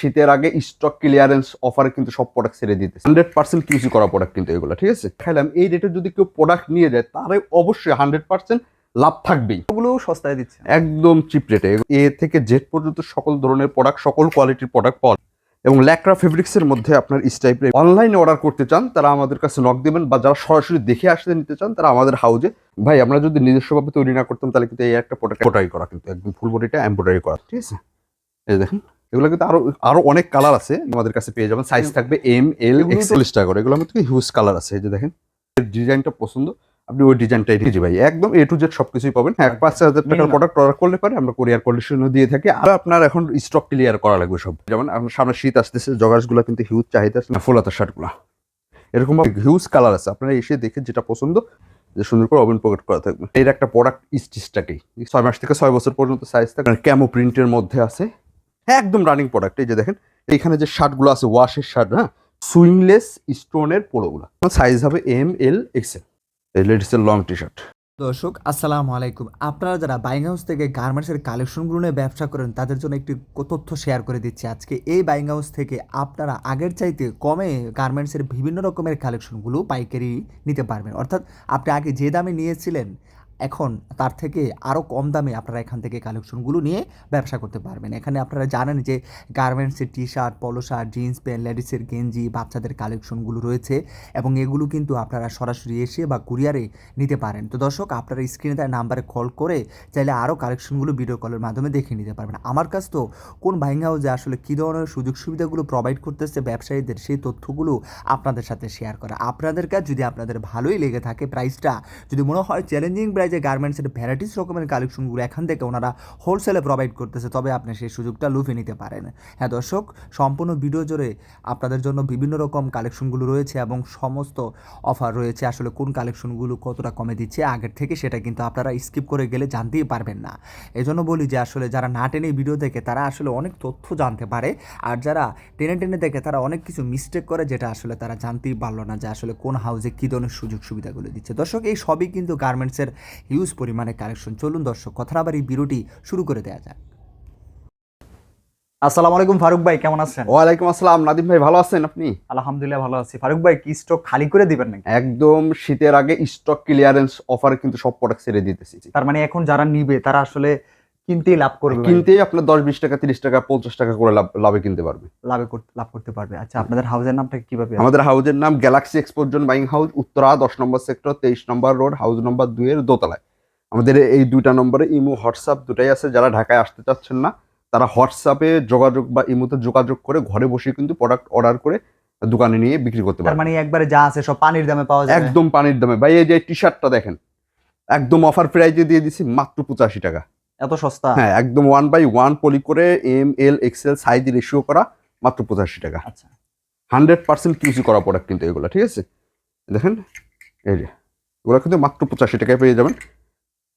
শীতের আগে stock clearance অফারে কিন্তু সব প্রোডাক্ট ছেড়ে দিতেছে। হান্ড্রেড পার্সেন্ট কিউসি করা প্রোডাক্ট কিন্তু এগুলো ঠিক আছে? খাইলাম এই রেটে যদি কেউ প্রোডাক্ট নিয়ে যায় তাহলে অবশ্যই হান্ড্রেড পার্সেন্ট লাভ থাকবেই। ওগুলো সস্তায় দিচ্ছে। একদম চিপ রেটে এ। থেকে জেড পর্যন্ত সকল ধরনের প্রোডাক্ট সকল কোয়ালিটির প্রোডাক্ট পাওয়া এবং ল্যাকরা ফেব্রিক্সের মধ্যে আপনার স্টাইপে অনলাইনে অর্ডার করতে চান তারা আমাদের কাছে নক দেবেন বা যারা সরাসরি দেখে আসতে নিতে চান তারা আমাদের হাউজে ভাই আমরা যদি নিজস্বভাবে তৈরি না করতাম তাহলে কিন্তু এই একটা প্রোডাক্ট করা কিন্তু একদম ফুল বডিটা এম্ব্রয়ডারি করা ঠিক আছে? এই দেখেন এগুলো কিন্তু আরও আরও অনেক কালার আছে আমাদের কাছে পেয়ে যাবেন। সাইজ থাকবে এম এল এক্সেল টাকা করে। এগুলো মধ্যে হিউজ কালার আছে এই যে দেখেন। ডিজাইনটা পছন্দ। আপনি ওই ডিজাইনটাই জি ভাই একদম এ টু জেড সবকিছুই পাবেন। এক পাঁচ হাজার টাকার প্রোডাক্ট অর্ডার করলে পারে আমরা কোরিয়ার কন্ডিশনও দিয়ে থাকি। আর আপনার এখন স্টক ক্লিয়ার করা লাগবে সব। যেমন আপনার সামনে শীত আসতেছে জগাসগুলো কিন্তু হিউজ চাহিদা আছে। না ফুলাতার শার্টগুলো এরকম হিউজ কালার আছে। আপনারা এসে দেখে যেটা পছন্দ যে সুন্দর করে ওভেন পকেট করা থাকবে। এর একটা প্রোডাক্ট স্টিচটাকেই ছয় মাস থেকে ছয় বছর পর্যন্ত সাইজ থাকে ক্যামো প্রিন্টের মধ্যে আছে। হ্যাঁ একদম রানিং প্রোডাক্ট এই যে দেখেন, এইখানে যে শার্টগুলো আছে ওয়াশের শার্ট হ্যাঁ? সুইংলেস স্টোনের পোলোগুলো সাইজ হবে এম এল এক্সেল লেডিসের লং টি শার্ট দর্শক, আসসালামু আলাইকুম। আপনারা যারা বাইং হাউস থেকে গার্মেন্টসের কালেকশনগুলো নিয়ে ব্যবসা করেন, তাদের জন্য একটি তথ্য শেয়ার করে দিচ্ছি আজকে। এই বাইং হাউস থেকে আপনারা আগের চাইতে কমে গার্মেন্টসের বিভিন্ন রকমের কালেকশনগুলো পাইকারি নিতে পারবেন। অর্থাৎ আপনি আগে যে দামে নিয়েছিলেন এখন তার থেকে আরও কম দামে আপনারা এখান থেকে কালেকশনগুলো নিয়ে ব্যবসা করতে পারবেন। এখানে আপনারা জানেন যে গার্মেন্টসের T shirt polo shirt jeans pant লেডিসের গেঞ্জি বাচ্চাদের কালেকশনগুলো রয়েছে এবং এগুলো কিন্তু আপনারা সরাসরি এসে বা কুরিয়ারে নিতে পারেন। তো দর্শক, আপনারা স্ক্রিনে তার নাম্বারে কল করে চাইলে আরও কালেকশনগুলো ভিডিও কলের মাধ্যমে দেখে নিতে পারবেন। আমার কাছ তো কোন বাইং হাউসে আসলে কী ধরনের সুযোগ সুবিধাগুলো প্রোভাইড করতেছে ব্যবসায়ীদের সেই তথ্যগুলো আপনাদের সাথে শেয়ার করা। আপনাদের কাছে যদি আপনাদের ভালোই লেগে থাকে প্রাইসটা যদি মনে হয় চ্যালেঞ্জিং প্রাইজে গার্মেন্টসের ভ্যারাইটিস রকমের কালেকশনগুলো এখান থেকে ওনারা হোলসেলে প্রোভাইড করতেছে, তবে আপনি সেই সুযোগটা লুফে নিতে পারেন। হ্যাঁ দর্শক, সম্পূর্ণ ভিডিও জুড়ে আপনাদের জন্য বিভিন্ন রকম কালেকশনগুলো রয়েছে এবং সমস্ত অফার রয়েছে। আসলে কোন কালেকশনগুলো কতটা কমে দিচ্ছে, আগের থেকে সেটা কিন্তু আপনারা স্কিপ করে গেলে জানতেই পারবেন না। এজন্য বলি যে, আসলে যারা না টেনে ভিডিও দেখে, তারা আসলে অনেক তথ্য জানতে পারে। আর যারা টেনে টেনে দেখে, তারা অনেক কিছু মিস্টেক করে, যেটা আসলে তারা জানতেই পারল না যে, আসলে কোন হাউসে কী ধরনের সুযোগ সুবিধাগুলো দিচ্ছে। দর্শক, এই সবই কিন্তু গার্মেন্টসের হিউজ পরিমাণে কালেকশন চলুন দর্শক কথা আবার এই বিরতি শুরু করে দেওয়া যাক। আসসালামু আলাইকুম ফারুক ভাই কেমন আছেন? ওয়ালাইকুম আসসালাম নাদিম ভাই ভালো আছেন আপনি? আলহামদুলিল্লাহ ভালো আছি। ফারুক ভাই কি স্টক খালি করে দিবেন নাকি? একদম শীতের আগে স্টক ক্লিয়ারেন্স অফার কিন্তু সব প্রোডাক্ট ছেড়ে দিতেছি। তার মানে এখন যারা নিবে তারা আসলে কিনতেই লাভ করবে কিনতেই আপনার দশ বিশ টাকা তিরিশ টাকা পঞ্চাশ টাকা করে লাভ লাভে কিনতে পারবে। লাভে করতে লাভ করতে পারবে। আচ্ছা আপনাদের হাউসের নামটা কীভাবে আমাদের হাউজের নাম গ্যালাক্সি এক্সপোর্টজন বাইং হাউস উত্তরা দশ নম্বর সেক্টর তেইশ নম্বর রোড হাউস নম্বর দুইয়ের দোতলায়। আমাদের এই দুইটা নম্বরে ইমো হোয়াটসঅ্যাপ দুটাই আছে যারা ঢাকায় আসতে চাচ্ছেন না তারা হোয়াটসঅ্যাপে যোগাযোগ বা ইমোতে যোগাযোগ করে ঘরে বসে কিন্তু প্রোডাক্ট অর্ডার করে দোকানে নিয়ে বিক্রি করতে পারে মানে একবারে যা আছে সব পানির দামে পাওয়া যায় একদম পানির দামে। ভাই এই যে টি শার্টটা দেখেন একদম অফার প্রাইজে দিয়ে দিছি মাত্র পঁচাশি টাকা। এত সস্তা? হ্যাঁ একদম ওয়ান বাই ওয়ান পলি করে M L XL size ratio করা মাত্র পঁচাশি টাকা। আচ্ছা। হান্ড্রেড পার্সেন্ট কিউসি করা প্রোডাক্ট কিন্তু এগুলো ঠিক আছে? দেখেন এই যে এগুলো কিন্তু মাত্র পঁচাশি টাকায় পেয়ে যাবেন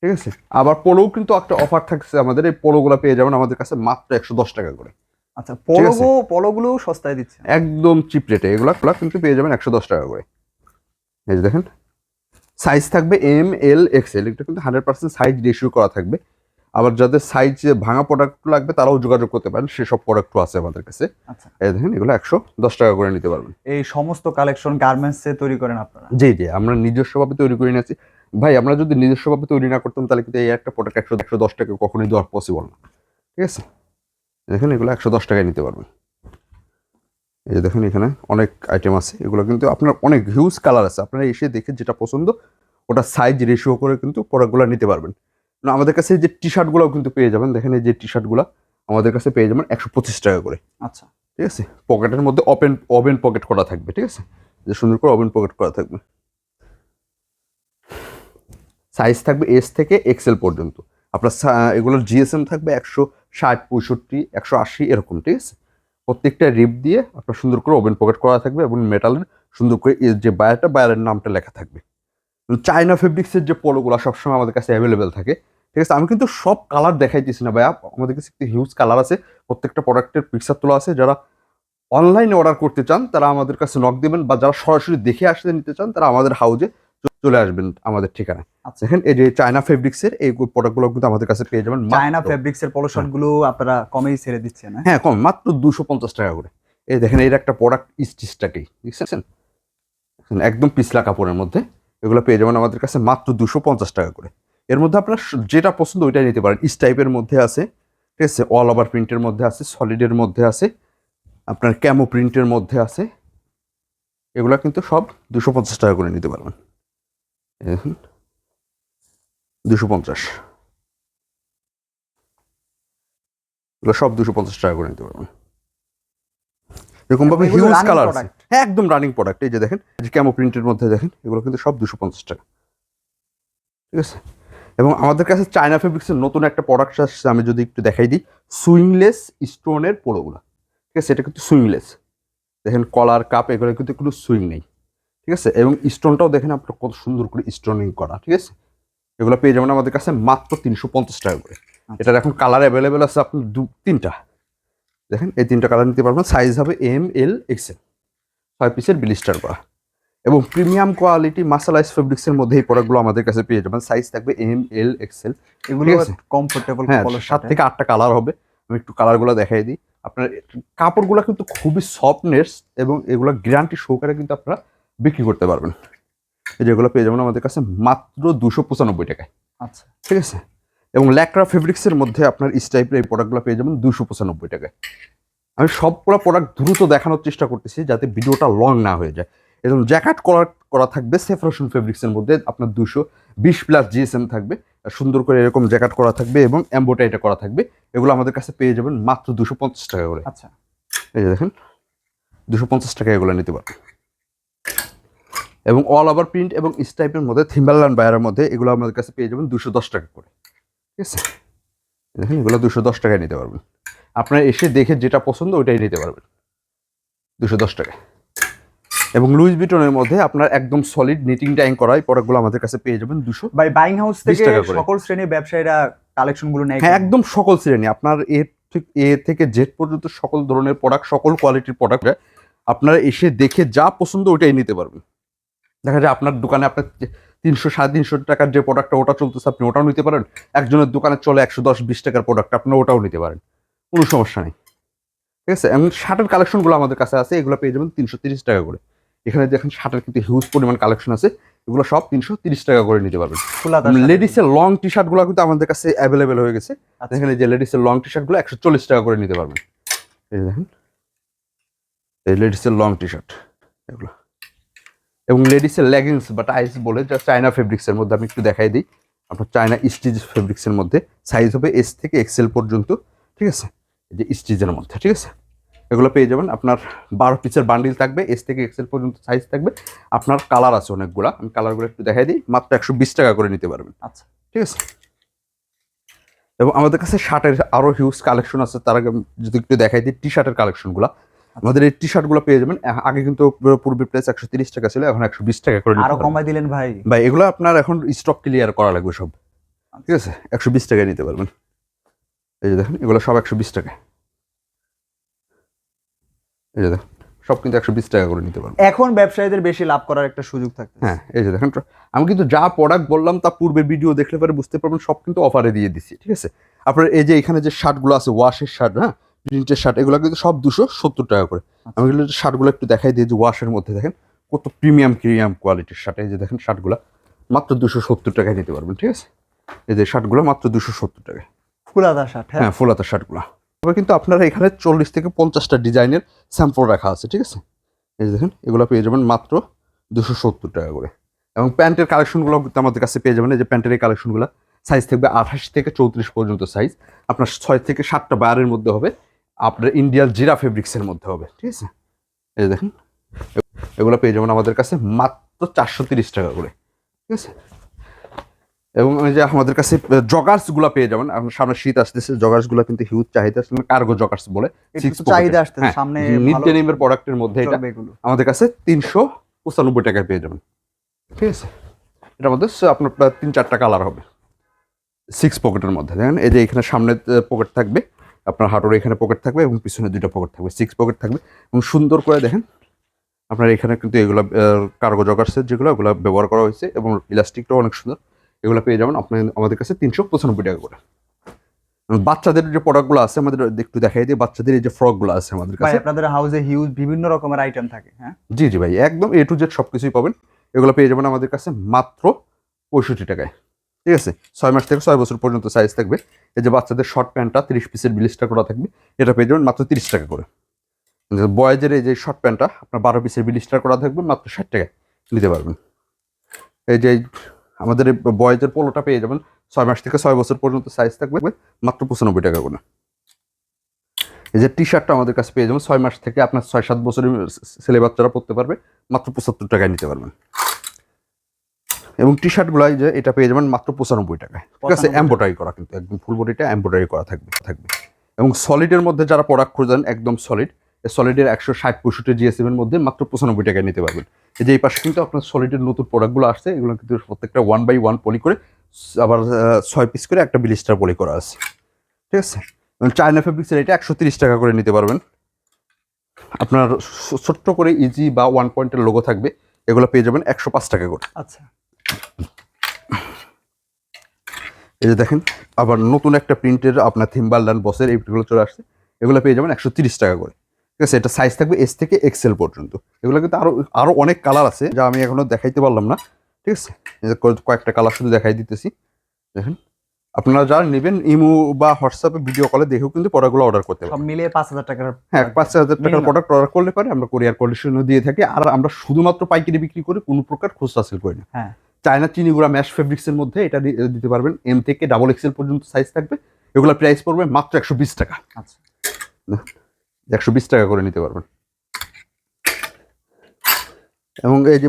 ঠিক আছে? আবার পোলোও কিন্তু একটা অফার থাকছে আমাদের এই পোলোগুলো পেয়ে যাবেন আমাদের কাছে মাত্র একশো দশ টাকা করে আচ্ছা পলোগো পলোগুলো সস্তায় দিচ্ছে? একদম চিপ রেটে এগুলো কিন্তু পেয়ে যাবেন একশো দশ টাকা করে। এই যে দেখেন সাইজ থাকবে এম এল এক্সেল এটা কিন্তু হান্ড্রেড পার্সেন্ট সাইজ রেশিও করা থাকবে। আবার যাদের সাইজ ভাঙা প্রোডাক্ট লাগবে তারাও যোগাযোগ করতে পারেন সেসব প্রোডাক্টও আছে আমাদের কাছে। আচ্ছা। এই দেখেন এগুলো একশো দশ টাকা করে নিতে পারবেন। এই সমস্ত কালেকশন গার্মেন্টসে তৈরি করেন আপনারা? জি জি আমরা নিজস্বভাবে তৈরি করে নিয়েছি। ভাই আমরা যদি নিজস্বভাবে তৈরি না করতাম তাহলে কিন্তু এই একটা প্রোডাক্ট একশো একশো দশ টাকা কখনোই দেওয়া পসিবল না। ঠিক আছে? দেখেন এগুলো একশো দশ টাকায় নিতে পারবেন। এই যে দেখেন এখানে অনেক আইটেম আছে। এগুলো কিন্তু আপনার অনেক হিউজ কালার আছে। আপনারা এসে দেখে যেটা পছন্দ ওটা সাইজ রেশিও করে কিন্তু প্রোডাক্টগুলো নিতে পারবেন। আমাদের কাছে যে টি শার্টগুলোও কিন্তু পেয়ে যাবেন। দেখেন এই যে টি শার্টগুলো আমাদের কাছে পেয়ে যাবেন একশো পঁচিশ টাকা করে। আচ্ছা। ঠিক আছে? পকেটের মধ্যে ওপেন ওভেন পকেট করা থাকবে ঠিক আছে? যে সুন্দর করে ওভেন পকেট করা থাকবে। সাইজ থাকবে এস থেকে এক্সেল পর্যন্ত। আপনার এগুলোর জিএসএম থাকবে একশো ষাট পঁয়ষট্টি একশো আশি এরকম ঠিক আছে? প্রত্যেকটা রিপ দিয়ে আপনার সুন্দর করে ওভেন পকেট করা থাকবে এবং মেটালের সুন্দর করে যে বায়ারটা বায়ারের নামটা লেখা থাকবে। চায়না ফেব্রিক্সের যে পোলোগুলো সবসময় আমাদের কাছে অ্যাভেলেবেল থাকে ঠিক আছে আমি কিন্তু সব কালার দেখাইতেছি না ভাইয়া। আমাদের কাছে একটি হিউজ কালার আছে প্রত্যেকটা প্রোডাক্টের পিকচার তোলা আছে। যারা অনলাইনে অর্ডার করতে চান তারা আমাদের কাছে নক দেবেন বা যারা সরাসরি দেখে আসতে নিতে চান তারা আমাদের হাউজে চলে আসবেন আমাদের ঠিকানায়। আচ্ছা। দেখেন এই যে চায়না ফেব্রিক্সের এই প্রোডাক্টগুলো কিন্তু আমাদের কাছে পেয়ে যাবেন চায়না মাত্র- ফেব্রিক্স এর পলো গুলো আপনারা কমেই ছেড়ে দিচ্ছেন হ্যাঁ? হ্যাঁ কম মাত্র দুশো পঞ্চাশ টাকা করে। এই দেখেন এর একটা প্রোডাক্ট স্টিচটাকেই দেখছেন, একদম পিছলা কাপড়ের মধ্যে এগুলো পেয়ে যাবেন আমাদের কাছে মাত্র দুশো পঞ্চাশ টাকা করে। এর মধ্যে আপনার যেটা পছন্দ ওইটাই নিতে পারেন। ইস টাইপের মধ্যে আছে ঠিক আছে? অল ওভার প্রিন্টের মধ্যে আছে সলিডের মধ্যে আছে আপনার ক্যামো প্রিন্টের মধ্যে আছে। এগুলো কিন্তু সব দুশো পঞ্চাশ টাকা করে নিতে পারবেন। দেখুন দুশো পঞ্চাশ। এগুলো সব দুশো পঞ্চাশ টাকা করে নিতে পারবেন। এরকমভাবে হিউজ কালার আছে। হ্যাঁ একদম রানিং প্রোডাক্ট এই যে দেখেন যে ক্যামো প্রিন্টের মধ্যে দেখেন এগুলো কিন্তু সব দুশো পঞ্চাশ টাকা। ঠিক আছে? এবং আমাদের কাছে চায়না ফেব্রিক্সের নতুন একটা প্রোডাক্ট আসছে আমি যদি একটু দেখাই দিই সুইংলেস স্টোনের পোলোগুলো ঠিক আছে? এটা কিন্তু সুইংলেস দেখেন কলার কাপ এগুলো কিন্তু কোনো সুইং নেই। ঠিক আছে? এবং স্টোনটাও দেখেন আপনার কত সুন্দর করে স্টোনিং করা। ঠিক আছে? এগুলো পেয়ে যাবেন আমাদের কাছে মাত্র তিনশো পঞ্চাশ টাকা করে। এটার এখন কালার অ্যাভেলেবেল আছে আপনি দু তিনটা। দেখেন এই তিনটা কালার নিতে পারবেন। সাইজ হবে এম এল এক্সেল ছয় পিসের বিলিস্টার করা। এবং প্রিমিয়াম কোয়ালিটি মাসালাইজ ফেব্রিক্সের মধ্যে এই প্রোডাক্টগুলো আমাদের কাছে পেয়ে যাবেন। সাইজ থাকবে এম এল এক্সেল এগুলো। কমফোর্টেবল হ্যাঁ সাত থেকে আটটা কালার হবে। আমি একটু কালারগুলো দেখাই দিই। আপনার কাপড়গুলো কিন্তু খুবই সফটনেস এবং এগুলো গ্যারান্টি সহকারে কিন্তু আপনারা বিক্রি করতে পারবেন। এই যেগুলো পেয়ে যাবেন আমাদের কাছে মাত্র দুশো পঁচানব্বই টাকায়। আচ্ছা। ঠিক আছে? এবং ল্যাকরা ফেব্রিক্সের মধ্যে আপনার ইস টাইপের এই প্রোডাক্টগুলো পেয়ে যাবেন দুশো পঁচানব্বই টাকায়। আমি সবগুলো প্রোডাক্ট দ্রুত দেখানোর চেষ্টা করতেছি যাতে ভিডিওটা লং না হয়ে যায়। এবং জ্যাকেট করা করা থাকবে সেফরোশন ফেব্রিক্সের মধ্যে আপনার দুশো বিশ প্লাস জিএসএম থাকবে সুন্দর করে এরকম জ্যাকেট করা থাকবে এবং এম্বোটাইটা করা থাকবে এগুলো আমাদের কাছে পেয়ে যাবেন মাত্র দুশো পঞ্চাশ টাকা করে। আচ্ছা। এই যে দেখেন দুশো পঞ্চাশ টাকা এগুলো নিতে পারবেন। এবং অল ওভার প্রিন্ট এবং স্টাইপের মধ্যে থিম্বারল্যান্ড বায়ারের মধ্যে এগুলো আমাদের কাছে পেয়ে যাবেন দুশো দশ টাকা করে। ঠিক আছে? দেখেন এগুলো দুশো দশ টাকায় নিতে পারবেন। আপনারা এসে দেখে যেটা পছন্দ ওইটাই নিতে পারবেন। দুশো দশ টাকা এবং লুইস বিটনের মধ্যে আপনার একদম সলিড নিটিং টাইং করা এই প্রোডাক্টগুলো আমাদের কাছে পেয়ে যাবেন দুশো বাই বাইং হাউস থেকে সকল শ্রেণির ব্যবসায়ীরা কালেকশনগুলো নেয় হ্যাঁ একদম সকল শ্রেণি। আপনার এ থেকে এ থেকে জেড পর্যন্ত সকল ধরনের প্রোডাক্ট সকল কোয়ালিটির প্রোডাক্ট আপনারা এসে দেখে যা পছন্দ ওটাই নিতে পারবেন। দেখা যায় আপনার দোকানে আপনার তিনশো সাড়ে তিনশো টাকার যে প্রোডাক্টটা ওটা চলতেছে আপনি ওটাও নিতে পারেন। একজনের দোকানে চলে একশো দশ বিশ টাকার প্রোডাক্ট আপনি ওটাও নিতে পারেন। কোনো সমস্যা নেই। ঠিক আছে? এমন শার্টের কালেকশনগুলো আমাদের কাছে আছে এগুলো পেয়ে যাবেন তিনশো তিরিশ টাকা করে। এখানে দেখেন শার্টের কিন্তু হিউজ পরিমাণ কালেকশন আছে। এগুলো সব তিনশো তিরিশ টাকা করে নিতে পারবেন। লেডিসের লং টি শার্টগুলো কিন্তু আমাদের কাছে অ্যাভেলেবেল হয়ে গেছে। এখানে দেখেন এই যে লেডিসের লং টি শার্টগুলো একশো চল্লিশ টাকা করে নিতে পারবেন। এই দেখেন। এই লেডিসের লং টি শার্ট এগুলো। এবং লেডিসের লেগিংস বা টাইস বলে যা চায়না ফেব্রিক্সের মধ্যে আমি একটু দেখাই দিই। আপনার চায়না স্টিচ ফেব্রিক্সের মধ্যে সাইজ হবে এস থেকে এক্সেল পর্যন্ত। ঠিক আছে? এই যে স্টিচের মধ্যে ঠিক আছে? এগুলো পেয়ে যাবেন। আপনার বারো পিসের বান্ডিল থাকবে এস থেকে এক্সেল পর্যন্ত সাইজ থাকবে। আপনার কালার আছে অনেকগুলা আমি কালারগুলো একটু দেখাই দিই। মাত্র একশো বিশ টাকা করে নিতে পারবেন। আচ্ছা। ঠিক আছে? এবং আমাদের কাছে শার্টের আরও হিউজ কালেকশন আছে তার আগে যদি একটু দেখাই দিই টি শার্টের কালেকশনগুলো আমাদের এই টি শার্টগুলো পেয়ে যাবেন। আগে কিন্তু পূর্বে প্রাইস একশো তিরিশ টাকা ছিল এখন একশো বিশ টাকা করে আরও কমাই দিলেন ভাই। ভাই এগুলো আপনার এখন স্টক ক্লিয়ার করা লাগবে সব। ঠিক আছে? একশো বিশ টাকায় নিতে পারবেন। এই যে দেখেন এগুলো সব একশো বিশ টাকা এই যে দেখেন সব কিন্তু একশো বিশ টাকা করে নিতে পারবেন এখন ব্যবসায়ীদের বেশি লাভ করার একটা সুযোগ থাকে হ্যাঁ এই যে দেখেন আমি কিন্তু যা প্রোডাক্ট বললাম তা পূর্বের ভিডিও দেখলে পরে বুঝতে পারবেন সব কিন্তু অফারে দিয়ে দিচ্ছি ঠিক আছে? আপনার এই যে এখানে যে শার্টগুলো আছে ওয়াশের শার্ট হ্যাঁ? প্রিন্টের শার্ট এগুলো কিন্তু সব দুশো সত্তর টাকা করে। আমি এগুলো শার্টগুলো একটু দেখাই দিই যে ওয়াশের মধ্যে দেখেন কত প্রিমিয়াম প্রিমিয়াম কোয়ালিটির শার্ট। এই যে দেখেন শার্টগুলো মাত্র দুশো সত্তর টাকায় নিতে পারবেন ঠিক আছে? এই যে শার্টগুলো মাত্র দুশো সত্তর টাকায়। ফুলাদার শার্ট হ্যাঁ? হ্যাঁ ফুলাতার শার্টগুলো। তবে কিন্তু আপনারা এখানে চল্লিশ থেকে পঞ্চাশটা ডিজাইনের স্যাম্পল রাখা আছে, ঠিক আছে? এই দেখেন, এগুলো পেয়ে যাবেন মাত্র দুশো সত্তর টাকা করে। এবং প্যান্টের কালেকশনগুলো কিন্তু আমাদের কাছে পেয়ে যাবেন, এই যে প্যান্টের এই কালেকশনগুলো সাইজ থাকবে আঠাশ থেকে চৌত্রিশ পর্যন্ত সাইজ আপনার ছয় থেকে সাতটা বায়ারের মধ্যে হবে, আপনার ইন্ডিয়ার জিরা ফেব্রিক্সের মধ্যে হবে, ঠিক আছে? এই দেখেন, এগুলো পেয়ে যাবেন আমাদের কাছে মাত্র চারশো তিরিশ টাকা করে, ঠিক আছে? এবং যে আমাদের কাছে জগার্সগুলা পেয়ে যাবেন। আপনার সামনে শীত আসতেছে জগার্সগুলা কিন্তু হিউজ চাহিদা কার্গো জগার্স বলে চাহিদা এর। আসতেছে হ্যাঁ, সামনে মিড ডেনিমের প্রোডাক্টের মধ্যে এটা আমাদের কাছে তিনশো পঁচানব্বই টাকায় পেয়ে যাবেন। ঠিক আছে? এটার মধ্যে আপনার তিন চারটা কালার হবে। সিক্স পকেটের মধ্যে দেখেন? এই যে এখানে সামনে পকেট থাকবে আপনার হাঁটুর এখানে পকেট থাকবে এবং পিছনে দুইটা পকেট থাকবে সিক্স পকেট থাকবে। এবং সুন্দর করে দেখেন আপনার এখানে কিন্তু এগুলো কার্গো জগার্সের যেগুলো ওগুলো ব্যবহার করা হয়েছে এবং ইলাস্টিকটাও অনেক সুন্দর। এগুলো পেয়ে যাবেন আপনি আমাদের কাছে তিনশো পঁচানব্বই টাকা করে। বাচ্চাদের যে প্রোডাক্টগুলো আছে আমাদের একটু দেখাই দিই বাচ্চাদের এই যে ফ্রকগুলো আছে আমাদের কাছে। আপনাদের হাউসে হিউজ বিভিন্ন রকমের আইটেম থাকে হ্যাঁ? জি জি ভাই একদম এ টু জেড সব কিছুই পাবেন। এগুলো পেয়ে যাবেন আমাদের কাছে মাত্র পঁয়ষট্টি টাকায়। ঠিক আছে? ছয় মাস থেকে ছয় বছর পর্যন্ত সাইজ থাকবে। এই যে বাচ্চাদের শর্ট প্যান্টটা তিরিশ পিসের বিলিস্টার করা থাকবে। এটা পেয়ে যাবেন মাত্র তিরিশ টাকা করে। বয়েজের এই যে শর্ট প্যান্টটা আপনার বারো পিসের বিলিস্টার করা থাকবে মাত্র ষাট টাকায়। নিতে পারবেন। এই যে আমাদের এই বয়েজের পোলোটা পেয়ে যাবেন। ছয় মাস থেকে ছয় বছর পর্যন্ত সাইজ থাকবে। মাত্র পঁচানব্বই টাকা করে। এই যে টি শার্টটা আমাদের কাছে পেয়ে যাবেন। ছয় মাস থেকে আপনার ছয় সাত বছরের ছেলে বাচ্চারা পড়তে পারবে। মাত্র পঁচাত্তর টাকায় নিতে পারবেন। এবং টি শার্টগুলো যে এটা পেয়ে যাবেন মাত্র পঁচানব্বই টাকায়। ঠিক আছে 95 এম্বোটারি করা কিন্তু। একদম ফুল বডিটা এম্বোটারি করা থাকবে থাকবে। এবং সলিডের মধ্যে যারা প্রোডাক্ট খুঁজেন একদম সলিড সলিডের একশো ষাট পঁয়ষট্টি জিএসএমের মধ্যে মাত্র পঁচানব্বই টাকায় নিতে পারবেন। এই যে এই পাশে কিন্তু আপনার সলিডের নতুন প্রোডাক্টগুলো আসছে এগুলো কিন্তু প্রত্যেকটা ওয়ান বাই ওয়ান পলি করে আবার ছয় পিস করে একটা বিলিস্টার পলি করা আছে। ঠিক আছে? চায়না ফেব্রিক্সের এটা একশো তিরিশ টাকা করে নিতে পারবেন। আপনার ছোট্ট করে ইজি বা ওয়ান পয়েন্টের লোগো থাকবে এগুলো পেয়ে যাবেন একশো পাঁচ টাকা করে। আচ্ছা। এই যে দেখেন আবার নতুন একটা প্রিন্টের আপনার থিম্বারল্যান্ড বসের এইগুলো চলে আসছে এগুলো পেয়ে যাবেন একশো তিরিশ টাকা করে। ঠিক আছে এটা সাইজ থাকবে এস থেকে এক্সেল পর্যন্ত। এগুলো কিন্তু আরও আরও অনেক কালার আছে যা আমি এখনও দেখাইতে পারলাম না ঠিক আছে? কয়েকটা কালার শুধু দেখাই দিতেছি। দেখেন আপনারা যারা নেবেন ইমো বা হোয়াটসঅ্যাপে ভিডিও কলে দেখেও কিন্তু প্রোডাক্টগুলো অর্ডার করতে পারেন মিলিয়ে পাঁচ হাজার টাকার হ্যাঁ পাঁচ হাজার টাকার। প্রোডাক্ট অর্ডার করলে পারে আমরা কোরিয়ার কন্ডিশনও দিয়ে থাকি। আর আমরা শুধুমাত্র পাইকারি বিক্রি করে কোনো প্রকার খুচরা সেল করি না। হ্যাঁ। চায়না চিনিগুড়া ম্যাশ ফেব্রিক্সের মধ্যে এটা দিতে পারবেন। এম থেকে ডাবল এক্সেল পর্যন্ত সাইজ থাকবে। এগুলো প্রাইস পড়বে মাত্র একশো বিশ টাকা। আচ্ছা। একশো বিশ টাকা করে নিতে পারবেন। এবং এই যে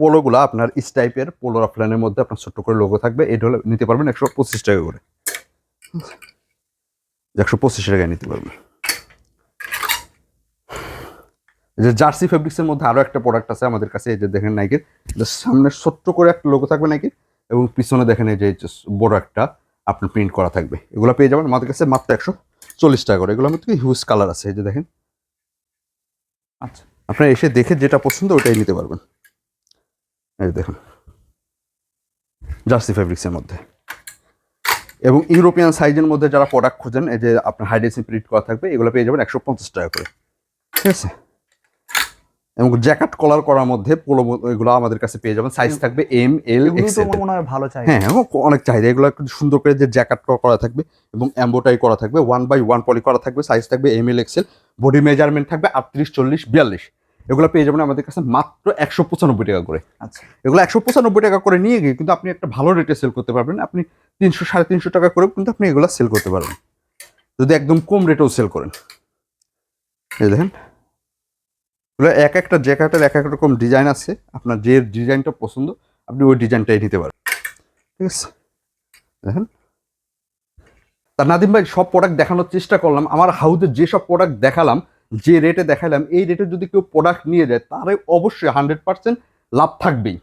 পোলোগুলো আপনার ইস টাইপের পোলো অফলাইনের মধ্যে আপনার ছোট্ট করে লোগো থাকবে। এটা হলে নিতে পারবেন একশো পঁচিশ টাকা করে। একশো পঁচিশ টাকায় নিতে পারবেন। যে জার্সি ফেব্রিক্সের মধ্যে আরও একটা প্রোডাক্ট আছে আমাদের কাছে, এই যে দেখেন নাইকের সামনে ছোট্ট করে একটা লোগো থাকবে নাইকের এবং পিছনে দেখেন এই যে বড় একটা আপনার প্রিন্ট করা থাকবে। এগুলো পেয়ে যাবেন। আমাদের কাছে মাত্র একশো চল্লিশ টাকা করে। এগুলোর মধ্যে হিউজ কালার আছে এই যে দেখেন। আচ্ছা। আপনারা এসে দেখে যেটা পছন্দ ওটাই নিতে পারবেন। এই যে দেখুন। জার্সি ফেব্রিক্সের মধ্যে। এবং ইউরোপিয়ান সাইজের মধ্যে যারা প্রোডাক্ট খোঁজেন এই যে আপনার হাইড্রেসিন প্রিন্ট করা থাকবে এগুলো পেয়ে যাবেন একশো পঞ্চাশ টাকা করে। ঠিক আছে? এবং জ্যাকেট কলার করার মধ্যে পোলো এগুলো আমাদের কাছে পেয়ে যাবেন। সাইজ থাকবে এম এল এক্সেল মনে হয় ভালো চাই হ্যাঁ এবং অনেক চাহিদা। এগুলো একটু সুন্দর করে যে জ্যাকেট করা থাকবে এবং এম্বোটাই করা থাকবে। ওয়ান বাই ওয়ান পলি করা থাকবে। সাইজ থাকবে M L XL body measurement থাকবে আটত্রিশ চল্লিশ বিয়াল্লিশ। এগুলো পেয়ে যাবেন আমাদের কাছে মাত্র একশো পঁচানব্বই টাকা করে। আচ্ছা। এগুলো একশো পঁচানব্বই টাকা করে নিয়ে গিয়ে কিন্তু আপনি একটা ভালো রেটে সেল করতে পারবেন। আপনি তিনশো সাড়ে তিনশো টাকা করেও কিন্তু আপনি এগুলো সেল করতে পারবেন। যদি একদম কম রেটেও সেল করেন। এই দেখেন। এক একটা জ্যাকেটের এক এক রকম ডিজাইন আছে। আপনার যে ডিজাইনটা পছন্দ, আপনি ওই ডিজাইনটাই নিতে পারেন। ঠিক আছে? দেখেন। তা নাদিম ভাই, সব প্রোডাক্ট দেখানোর চেষ্টা করলাম। আমার হাউসে যেসব প্রোডাক্ট দেখালাম, যে রেটে দেখালাম, এই রেটে যদি কেউ প্রোডাক্ট নিয়ে যায়, তারে অবশ্যই হান্ড্রেড পার্সেন্ট লাভ থাকবেই।